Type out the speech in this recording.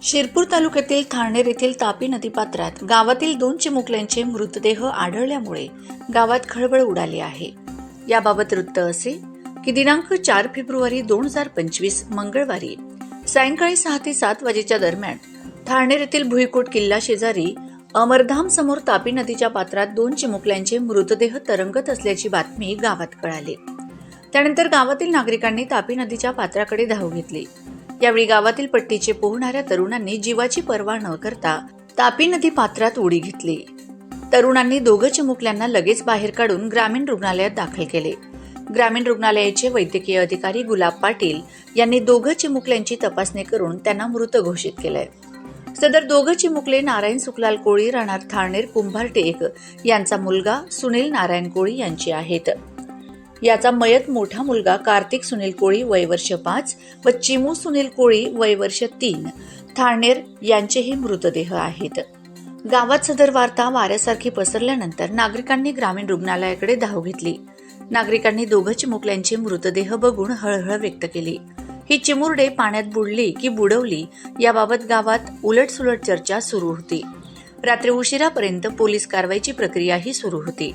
शिरपूर तालुक्यातील थाळनेर येथील तापी नदीपात्रात गावातील दोन चिमुकल्यांचे मृतदेह आढळल्यामुळे गावात खळबळ उडाली आहे. याबाबत वृत्त असे की दिनांक चार फेब्रुवारी दोन हजार पंचवीस मंगळवारी सायंकाळी सहा ते सात वाजेच्या दरम्यान थाळनेर येथील भुईकोट किल्ला शेजारी अमरधाम समोर तापी नदीच्या पात्रात दोन चिमुकल्यांचे मृतदेह तरंगत असल्याची बातमी गावात कळाली. त्यानंतर गावातील नागरिकांनी तापी नदीच्या पात्राकडे धाव घेतली. यावेळी गावातील पट्टीचे पोहणाऱ्या तरुणांनी जीवाची पर्वा न करता तापी नदी पात्रात उडी घेतली. तरुणांनी दोघं चिमुकल्यांना लगेच बाहेर काढून ग्रामीण रुग्णालयात दाखल केले. ग्रामीण रुग्णालयाचे वैद्यकीय अधिकारी गुलाब पाटील यांनी दोघं चिमुकल्यांची तपासणी करून त्यांना मृत घोषित केलंय. सदर दोघं चिमुकले नारायण सुखलाल कोळी राहणार थाळनेर कुंभार टेक यांचा मुलगा सुनील नारायण कोळी यांची आहेत. याचा मयत मोठा मुलगा कार्तिक सुनील कोळी वयवर्ष पाच व चिमू सुनील कोळी वयवर्ष तीन. थाळनेर यांचेही मृतदेह आहेत. गावात सदर वार्ता वाऱ्यासारखी पसरल्यानंतर नागरिकांनी ग्रामीण रुग्णालयाकडे धाव घेतली. नागरिकांनी दोघं चिमुकल्यांचे मृतदेह बघून हळहळ व्यक्त केली. ही चिमुरडे पाण्यात बुडली की बुडवली याबाबत गावात उलटसुलट चर्चा सुरू होती. रात्री उशिरापर्यंत पोलीस कारवाईची प्रक्रियाही सुरू होती.